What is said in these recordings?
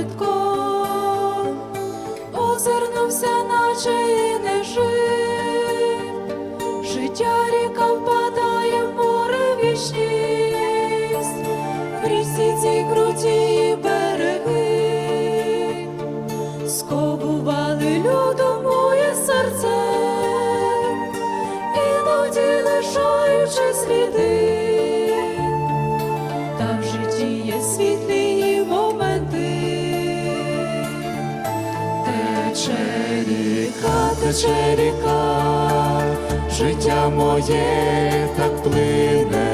передком, озирнувся, наче і не жив, життя ріка впадає в море вічність, річці цій круті береги, сковували людом моє серце, іноді лишаючи сліди Тече ріка, тече ріка, життя моє так плине,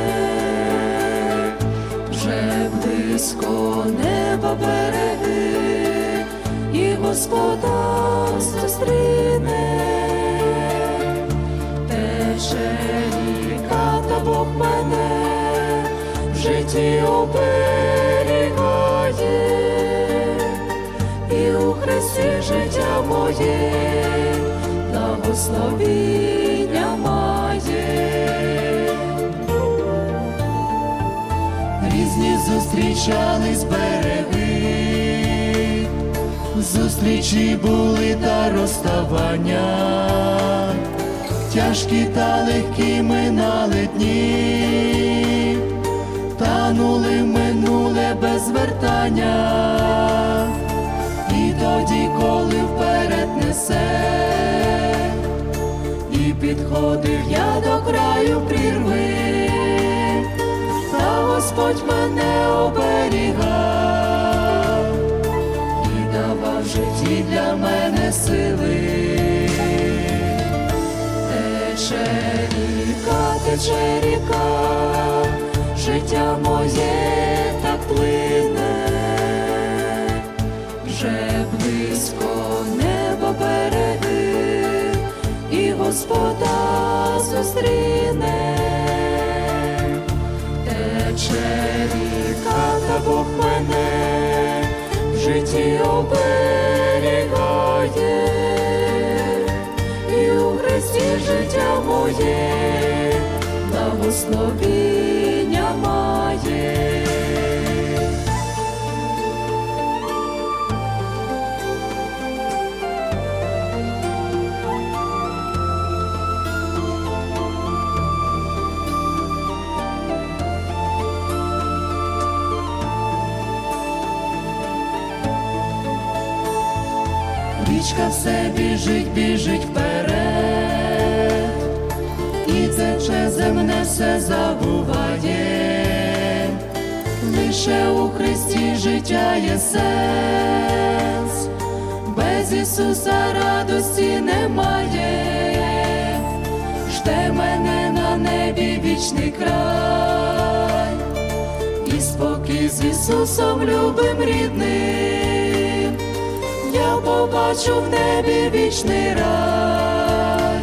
вже близько неба береги, і Господа зустріне. Тече ріка, та Бог мене в житті оберігає, Христі життя моє благословіння має. Різні зустрічались береги, зустрічі були та розставання тяжкі та легкі минали дні, танули минуле без вертання, тоді, коли вперед несе, і підходив я до краю прірви, та Господь мене оберігав і давав житті для мене сили. Тече ріка, тече ріка, життя моє так плине, вже близько неба береги, і Господа зустріне. Тече ріка, та Бог мене в житті оберігає і у Христі життя моє, благословіння має. Річка все біжить, біжить вперед, і тече земне все забуває, лише у Христі життя є сенс, без Ісуса радості немає, жде мене на небі вічний край, і спокій з Ісусом любим рідним я побачу в небі вічний рай,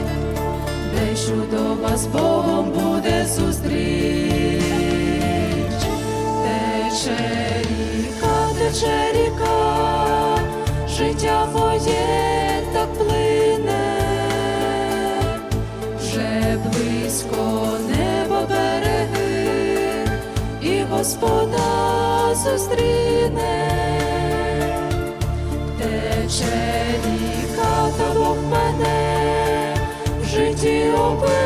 де чудова з Богом буде зустріч, тече ріка, тече ріка, життя моє так плине, вже близько неба береги, і Господа зустріне. Тече ріка, та Бог мене. В житті оберігає,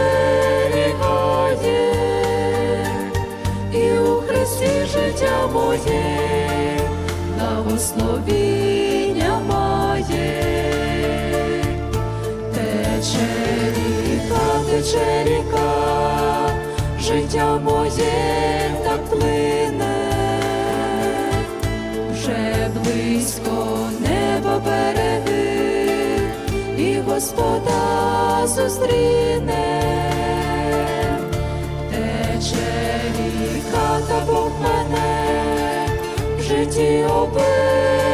і у Христі життя моє, благословіння має. Тече ріка, тече ріка, життя моє так плине Господа зустріне. Тече ріка, та Бог мене в житті оберігає,